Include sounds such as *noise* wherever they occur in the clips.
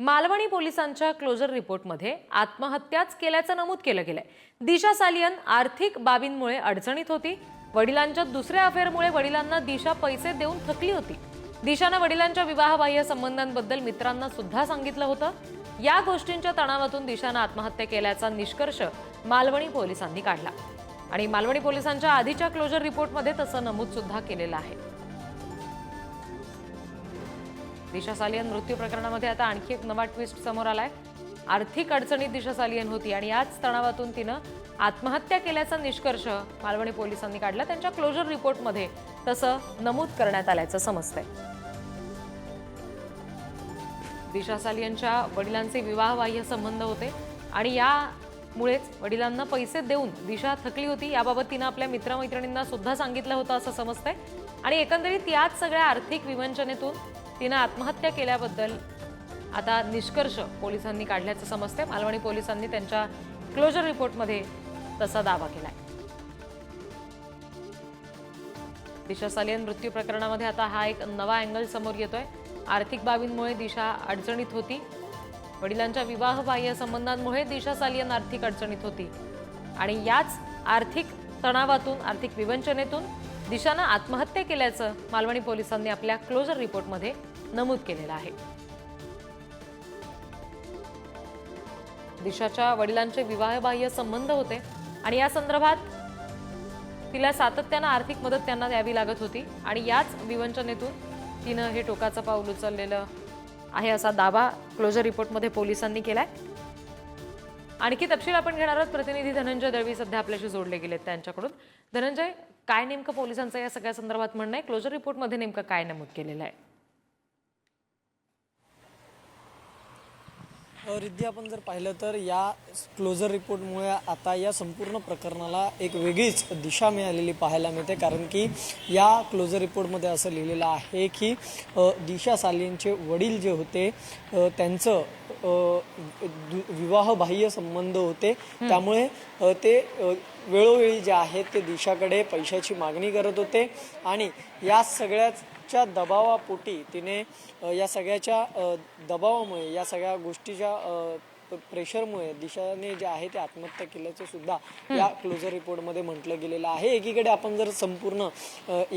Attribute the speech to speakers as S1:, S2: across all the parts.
S1: मालवणी पोलिसांच्या क्लोजर रिपोर्टमध्ये आत्महत्याच केल्याचं नमूद केलं गेलंय. दिशा सालियन आर्थिक बाबींमुळे अडचणीत होती. वडिलांच्या दुसऱ्या अफेअरमुळे वडिलांना दिशा पैसे देऊन थकली होती. दिशानं वडिलांच्या विवाहबाह्य संबंधांबद्दल मित्रांना सुद्धा सांगितलं होतं. या गोष्टींच्या तणावातून दिशानं आत्महत्या केल्याचा निष्कर्ष मालवणी पोलिसांनी काढला. आणि मालवणी पोलिसांच्या आधीच्या क्लोजर रिपोर्टमध्ये तसं नमूद सुद्धा केलेलं आहे. दिशा सालियन मृत्यू प्रकरणामध्ये आता आणखी एक नवा ट्विस्ट समोर आलाय. आर्थिक अडचणीत दिशा सालियन होती आणि याच तणावातून तिनं आत्महत्या केल्याचा निष्कर्ष मालवणी पोलिसांनी काढला. त्यांच्या क्लोजर रिपोर्टमध्ये तसं नमूद करण्यात आल्याचं समजतंय. दिशा सालियनच्या वडिलांचे विवाहबाह्य संबंध होते आणि यामुळेच वडिलांना पैसे देऊन दिशा थकली होती. याबाबत तिनं आपल्या मित्रमैत्रिणींना सुद्धा सांगितलं होतं असं समजतंय. आणि एकंदरीत याच सगळ्या आर्थिक विवंचनेतून तिनं आत्महत्या केल्याबद्दल आता निष्कर्ष पोलिसांनी काढल्याचं समजते मालवणी पोलिसांनी त्यांच्या क्लोजर रिपोर्टमध्ये तसा दावा केलाय. दिशा सालियन मृत्यू प्रकरणामध्ये आता हा एक नवा अँगल समोर येतोय. आर्थिक बाबींमुळे दिशा अडचणीत होती. वडिलांच्या विवाहबाह्य संबंधांमुळे दिशा सालियन आर्थिक अडचणीत होती. आणि याच आर्थिक तणावातून आर्थिक विवंचनेतून दिशानं आत्महत्या केल्याचं मालवणी पोलिसांनी आपल्या क्लोजर रिपोर्टमध्ये नमूद केलेलं आहे. दिशाच्या वडिलांचे विवाहबाह्य संबंध होते आणि या संदर्भात तिला सातत्यानं आर्थिक मदत त्यांना द्यावी लागत होती आणि याच विवंचनेतून तिनं हे टोकाचं पाऊल उचललेलं आहे असा दावा क्लोजर रिपोर्टमध्ये पोलिसांनी केलाय. आणखी तपशील आपण घेणार आहोत. प्रतिनिधी धनंजय दळवी सध्या आपल्याशी जोडले गेलेत त्यांच्याकडून. धनंजय काय नेमकं पोलिसांचं या सगळ्या संदर्भात म्हणणं आहे? क्लोजर रिपोर्टमध्ये नेमकं काय नमूद केलेलं आहे?
S2: रिद्धी आपण जर पाहिलं तर या क्लोजर रिपोर्टमुळे आता या संपूर्ण प्रकरणाला एक वेगळीच दिशा मिळालेली पाहायला मिळते. कारण की या क्लोजर रिपोर्टमध्ये असं लिहिलेलं आहे की दिशा सालींचे वडील जे होते त्यांचं विवाहबाह्य संबंध होते. त्यामुळे ते वेळोवेळी जे आहेत ते दिशाकडे पैशाची मागणी करत होते. आणि या सगळ्याच्या दबावापोटी तिने या सगळ्याच्या दबावामुळे या सगळ्या गोष्टीच्या प्रेशरमुळे दिशाने जे आहे ते आत्महत्या केल्याचं सुद्धा या क्लोजर रिपोर्टमध्ये म्हटलं गेलेलं आहे. एकीकडे आपण जर संपूर्ण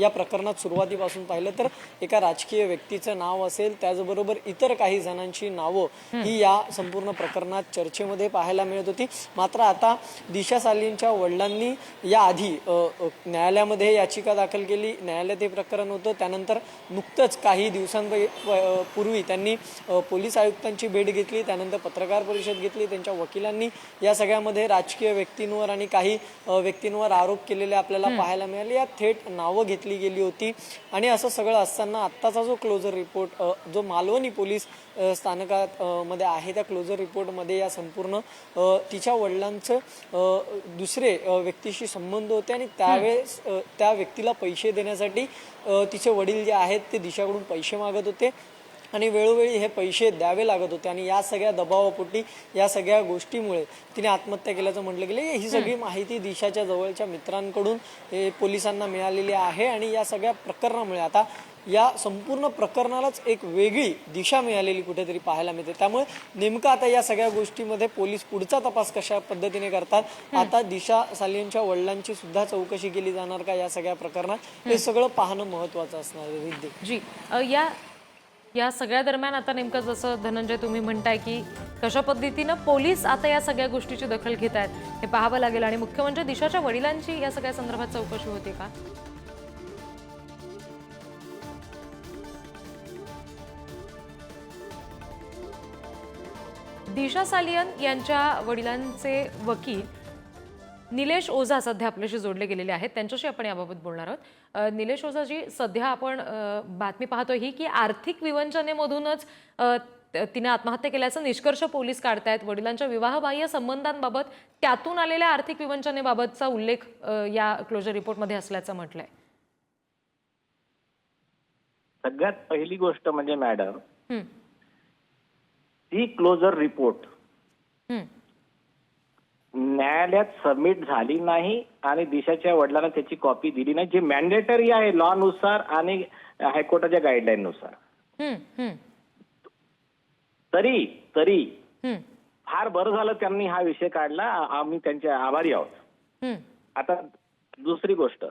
S2: या प्रकरणात सुरुवातीपासून पाहिलं तर एका राजकीय व्यक्तीचं नाव असेल त्याचबरोबर इतर काही जणांची नावं ही या संपूर्ण प्रकरणात चर्चेमध्ये पाहायला मिळत होती. मात्र आता दिशा सालींच्या वडिलांनी याआधी न्यायालयामध्ये याचिका दाखल केली. न्यायालयात हे प्रकरण होतं. त्यानंतर नुकतंच काही दिवसांपूर्वी त्यांनी पोलीस आयुक्तांची भेट घेतली. त्यानंतर पत्रकार परिषद घेतली त्यांच्या वकिलांनी या सगळ्यामध्ये राजकीय व्यक्तींवर आणि काही व्यक्तींवर आरोप केलेले आपल्याला पाहायला मिळाले. यात थेट नावं घेतली गेली होती. आणि असं सगळं असताना आत्ताचा जो क्लोजर रिपोर्ट जो मालवणी पोलीस स्थानकात मध्ये आहे त्या क्लोजर रिपोर्टमध्ये या संपूर्ण तिच्या वडिलांचं दुसरे व्यक्तीशी संबंध होते आणि त्यावेळेस त्या व्यक्तीला पैसे देण्यासाठी तिचे वडील जे आहेत ते दिशाकडून पैसे मागत होते. आणि वेळोवेळी हे पैसे द्यावे लागत होते. आणि या सगळ्या दबावापोटी या सगळ्या गोष्टीमुळे तिने आत्महत्या केल्याचं म्हटलं गेलं. ही सगळी माहिती दिशाच्या जवळच्या मित्रांकडून हे पोलिसांना मिळालेली आहे. आणि या सगळ्या प्रकरणामुळे आता या संपूर्ण प्रकरणालाच एक वेगळी दिशा मिळालेली कुठेतरी पाहायला मिळते. त्यामुळे नेमकं आता या सगळ्या गोष्टीमध्ये पोलीस पुढचा तपास कशा पद्धतीने करतात? आता दिशा सालियनच्या वडिलांची सुद्धा चौकशी केली जाणार का या सगळ्या प्रकरणात? हे सगळं पाहणं महत्वाचं असणार आहे
S1: जी या या सगळ्या दरम्यान आता नेमकं जसं धनंजय तुम्ही म्हणताय की कशा पद्धतीनं पोलीस आता या सगळ्या गोष्टीची दखल घेत आहेत हे पाहावं लागेल. आणि मुख्य म्हणजे दिशाच्या वडिलांची या सगळ्या संदर्भात चौकशी होती का? दिशा सालियन यांच्या वडिलांचे वकील निलेश ओझा सध्या आपल्याशी जोडले गेलेले आहेत. त्यांच्याशी आपण याबाबत बोलणार आहोत. निलेश ओझाजी सध्या आपण बातमी पाहतोय ही की आर्थिक विवंचनेमधूनच तिने आत्महत्या केल्याचा निष्कर्ष पोलीस काढतायत. वडिलांच्या विवाहबाह्य संबंधांबाबत त्यातून आलेल्या आर्थिक विवंचनेबाबतचा उल्लेख या क्लोजर रिपोर्टमध्ये असल्याचं म्हटलंय.
S3: सगळ्यात पहिली गोष्ट म्हणजे मॅडम
S1: हं,
S3: ती क्लोजर रिपोर्ट न्यायालयात सबमिट झाली नाही आणि दिशाच्या वडिलांना त्याची कॉपी दिली नाही जे मॅन्डेटरी आहे लॉ नुसार आणि हायकोर्टाच्या गाईडलाईन नुसार. तरी तरी फार बरं झालं त्यांनी हा विषय काढला आम्ही त्यांचे आभारी आहोत. आता दुसरी गोष्ट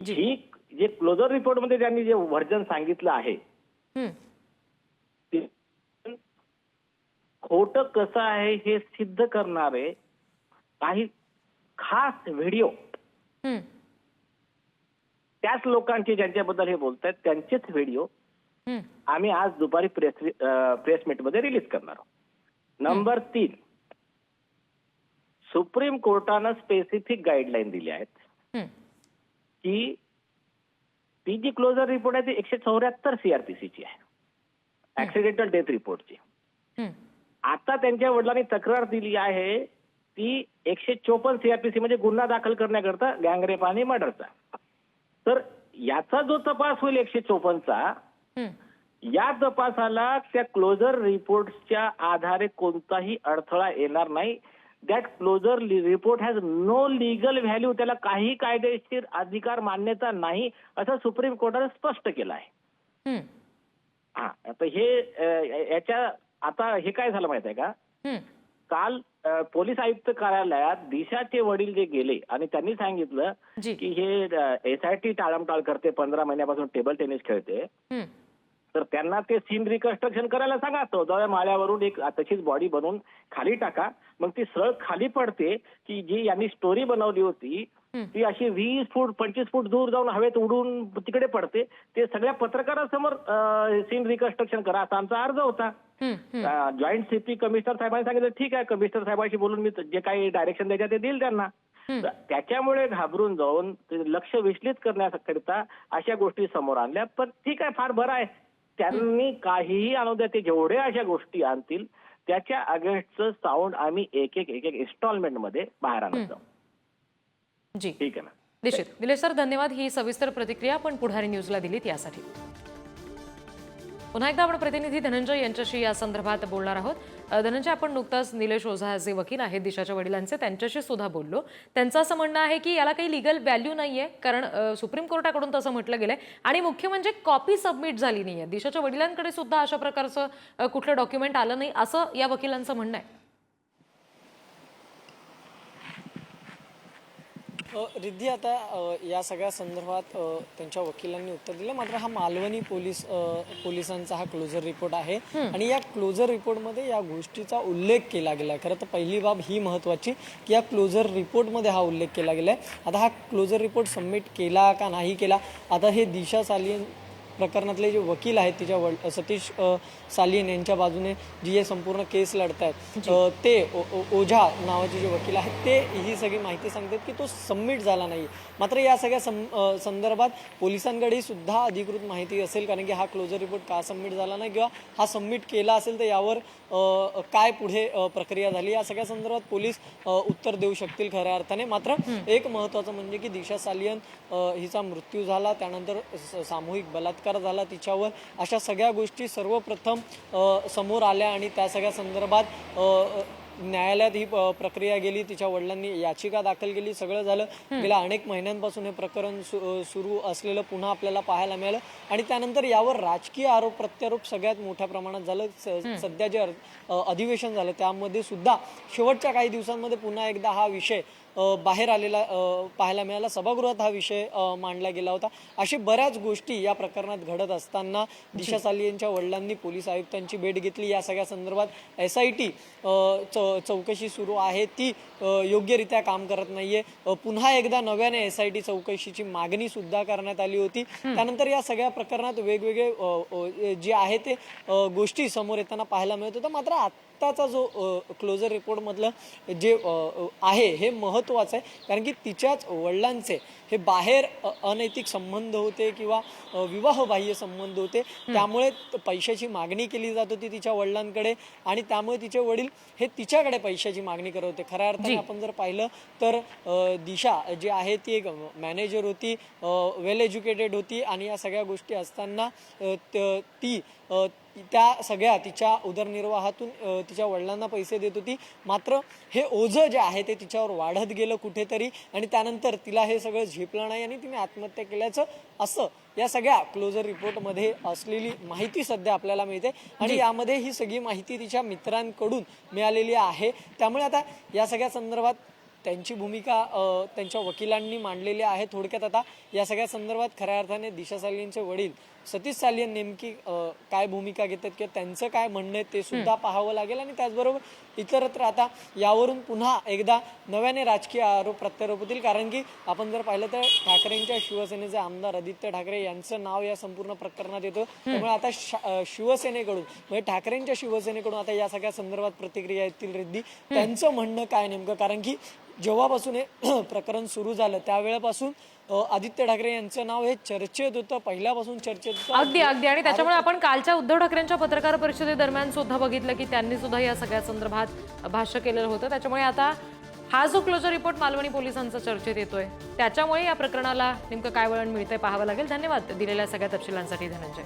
S1: जी.
S3: ही जे क्लोजर रिपोर्टमध्ये त्यांनी जे व्हर्जन सांगितलं आहे
S1: हं,
S3: ते खोट कसं आहे हे सिद्ध करणारे काही खास व्हिडिओ. त्याच लोकांचे ज्यांच्याबद्दल हे बोलतायत त्यांचेच व्हिडिओ. आम्ही आज दुपारी प्रेस प्रेस मीटमध्ये रिलीज करणार आहोत नंबर तीन सुप्रीम कोर्टानं स्पेसिफिक गाईडलाईन दिल्या आहेत
S1: हं.
S3: की ती जी क्लोजर रिपोर्ट आहे ती एकशे चौऱ्याहत्तर सीआरपीसीची आहे ऍक्सिडेंटल डेथ रिपोर्टची. आता त्यांच्या वडिलांनी तक्रार दिली आहे ती एकशे चोपन्न सीआरपीसी म्हणजे गुन्हा दाखल करण्याकरता गँगरेप आणि मर्डरचा तर याचा जो तपास होईल एकशे चोपन्नचा. या तपासाला त्या क्लोजर रिपोर्टच्या आधारे कोणताही अडथळा येणार नाही that closure report has no legal value त्याला काही कायदेशीर अधिकार मान्यता नाही असं सुप्रीम कोर्टाने स्पष्ट केलं आहे
S1: हं.
S3: आता हे याच्या आता हे काय झालं माहीत आहे का. काल पोलीस आयुक्त कार्यालयात दिशाचे वडील जे गेले आणि त्यांनी सांगितलं. की हे एसआयटी टाळमटाळ करते पंधरा महिन्यापासून टेबल टेनिस खेळते. तर त्यांना ते सीन रिकन्स्ट्रक्शन करायला सांगा. चौदाव्या माळ्यावरून एक तशीच बॉडी बनवून खाली टाका. मग ती सरळ खाली पडते की जी यांनी स्टोरी बनवली होती. ती अशी वीस फूट पंचवीस फूट दूर जाऊन हवेत उडून तिकडे पडते. ते सगळ्या पत्रकारांसमोर सीन रिकन्स्ट्रक्शन करा. असा आमचा अर्ज होता. जॉईंट सीपी कमिशनर साहेबांनी सांगितलं ठीक आहे कमिशनर साहेबांशी बोलून मी जे काही डायरेक्शन द्यायचे ते देईल त्यांना. त्याच्यामुळे घाबरून जाऊन लक्ष विचलित करण्याकरिता अशा गोष्टी समोर आणल्या. पण ठीक आहे फार बरं आहे. त्यांनी काहीही आणू द्या ते जेवढे अशा गोष्टी आणतील त्याच्या अगेन्स्टचं साऊंड आम्ही एक एक एक एक इन्स्टॉलमेंटमध्ये बाहेर आणत जाऊ.
S1: जी.
S3: ठीक आहे ना?
S1: निश्चित. निलेश सर धन्यवाद. ही सविस्तर प्रतिक्रिया आपण पुढारी न्यूजला दिलीत यासाठी. पुन्हा एकदा आपण प्रतिनिधी धनंजय यांच्याशी या संदर्भात बोलणार आहोत. धनंजय आपण नुकताच निलेश ओझा जे वकील आहेत दिशाच्या वडिलांचे. त्यांच्याशी सुद्धा बोललो. त्यांचं असं म्हणणं आहे की याला काही लिगल व्हॅल्यू नाही आहे कारण सुप्रीम कोर्टाकडून तसं म्हटलं गेलंय. आणि मुख्य म्हणजे कॉपी सबमिट झाली नाही आहे दिशाच्या वडिलांकडे सुद्धा अशा प्रकारचं कुठलं डॉक्युमेंट आलं नाही असं या वकिलांचं म्हणणं आहे.
S2: रिद्धी आता या सगळ्या संदर्भात त्यांच्या वकिलांनी उत्तर दिलं. मात्र हा मालवणी पोलीस पोलिसांचा हा क्लोजर रिपोर्ट आहे. आणि या क्लोजर रिपोर्टमध्ये या गोष्टीचा उल्लेख केला गेला खरं तर पहिली बाब ही महत्वाची की या क्लोजर रिपोर्टमध्ये हा उल्लेख केला गेलाय. आता हा क्लोजर रिपोर्ट सबमिट केला का नाही केला? आता हे दिशा सालियन प्रकरणातले जे वकील आहेत तिच्या वड सतीश अ, सालियन यांच्या बाजूने जी हे संपूर्ण केस लढतायत. अ, ते ओ- ओ- ओझा नावाचे जे वकील आहेत ते ही सगळी माहिती सांगतात की तो सबमिट झाला नाही. मात्र या सगळ्या सं अ, संदर्भात पोलिसांकडे सुद्धा अधिकृत माहिती असेल कारण की हा क्लोजर रिपोर्ट का सबमिट झाला नाही किंवा हा सबमिट केला असेल तर यावर अ, काय पुढे अ, प्रक्रिया झाली या सगळ्या संदर्भात पोलीस अ, उत्तर देऊ शकतील खऱ्या अर्थाने. मात्र एक महत्वाचं म्हणजे की दिशा सालियन अ, हिचा मृत्यू झाला त्यानंतर स- सामूहिक बलात्कार झाला तिच्यावर. अशा सगळ्या गोष्टी सर्वप्रथम समोर आल्या आणि त्या सगळ्या संदर्भात न्यायालयात ही प्रक्रिया गेली. तिच्या वडिलांनी याचिका दाखल केली. सगळं झालं. गेल्या अनेक महिन्यांपासून हे प्रकरण सुरू असलेलं पुन्हा आपल्याला पाहायला मिळालं. आणि त्यानंतर यावर राजकीय आरोप प्रत्यारोप सगळ्यात मोठ्या प्रमाणात झालं. सध्या जे अधिवेशन झालं त्यामध्ये सुद्धा शेवटच्या काही दिवसांमध्ये पुन्हा एकदा हा विषय बाहेर आलेला पाहायला मिळाला. सभागृहात हा विषय मांडला गेला होता. अशी बऱ्याच गोष्टी या प्रकरणात घडत असताना दिशा सालियनच्या वडिलांनी पोलीस आयुक्तांची भेट घेतली. या सगळ्या संदर्भात एस आय टी चौकशी सुरू आहे. ती योग्यरित्या काम करत नाहीये. पुन्हा एकदा नव्याने एस आय टी चौकशीची मागणी सुद्धा करण्यात आली होती. त्यानंतर या सगळ्या प्रकरणात वेगवेगळे जे आहे ते गोष्टी समोर येताना पाहायला मिळत होतं मात्र आत्ताचा जो क्लोजर रिपोर्टमधलं जे आहे हे महत्त्वाचं आहे. कारण की तिच्याच वडिलांचे हे बाहेर अनैतिक संबंध होते किंवा विवाहबाह्य संबंध होते. त्यामुळे पैशाची मागणी केली जात होती तिच्या वडिलांकडे आणि त्यामुळे तिचे वडील हे तिच्याकडे पैशाची मागणी करत होते. खऱ्या अर्थाने आपण जर पाहिलं तर दिशा जी आहे ती एक मॅनेजर होती वेल एज्युकेटेड होती आणि या सगळ्या गोष्टी असताना त- त्या सगळ्या तिच्या उदरनिर्वाहातून तिच्या वडिलांना पैसे देत होती. मात्र हे ओझं जे आहे ते तिच्यावर वाढत गेलं कुठेतरी आणि त्यानंतर तिला हे सगळं झेपलं नाही आणि तिने आत्महत्या केल्याचं असं या सगळ्या क्लोजर रिपोर्टमध्ये असलेली माहिती सध्या आपल्याला मिळते. आणि यामध्ये ही सगळी माहिती तिच्या मित्रांकडून मिळालेली आहे. त्यामुळे आता या सगळ्या संदर्भात त्यांची भूमिका त्यांच्या वकिलांनी मांडलेली आहे थोडक्यात आता. या सगळ्या संदर्भात खऱ्या अर्थाने दिशा सालियनचे वडील सतीश सालियन नेमकी काय भूमिका घेतात किंवा त्यांचं काय म्हणणं आहे ते सुद्धा पाहावं लागेल आणि त्याचबरोबर इतरत्र आता यावरून पुन्हा एकदा नव्याने राजकीय आरोप प्रत्यारोप होतील. कारण की आपण जर पाहिलं तर ठाकरेंच्या शिवसेनेचे आमदार आदित्य ठाकरे यांचं नाव या संपूर्ण प्रकरणात येतं. त्यामुळे आता शिवसेनेकडून म्हणजे ठाकरेंच्या शिवसेनेकडून आता या सगळ्या संदर्भात प्रतिक्रिया येतील रिद्धी. त्यांचं म्हणणं काय नेमकं? कारण की जेव्हापासून हे *clears throat* प्रकरण सुरू झालं त्यावेळेपासून आदित्य ठाकरे यांचं नाव हे चर्चेत होतं पहिल्यापासून चर्चेत होतं.
S1: अगदी अगदी. आणि त्याच्यामुळे आपण कालच्या उद्धव ठाकरेंच्या पत्रकार परिषदेदरम्यान सुद्धा बघितलं की त्यांनी सुद्धा या सगळ्या संदर्भात भाष्य केलेलं होतं. त्याच्यामुळे आता हा जो क्लोजर रिपोर्ट मालवणी पोलिसांचा चर्चेत येतोय त्याच्यामुळे या प्रकरणाला नेमकं काय वळण मिळतंय पाहावं लागेल. धन्यवाद दिलेल्या सगळ्या तपशिलांसाठी धनंजय.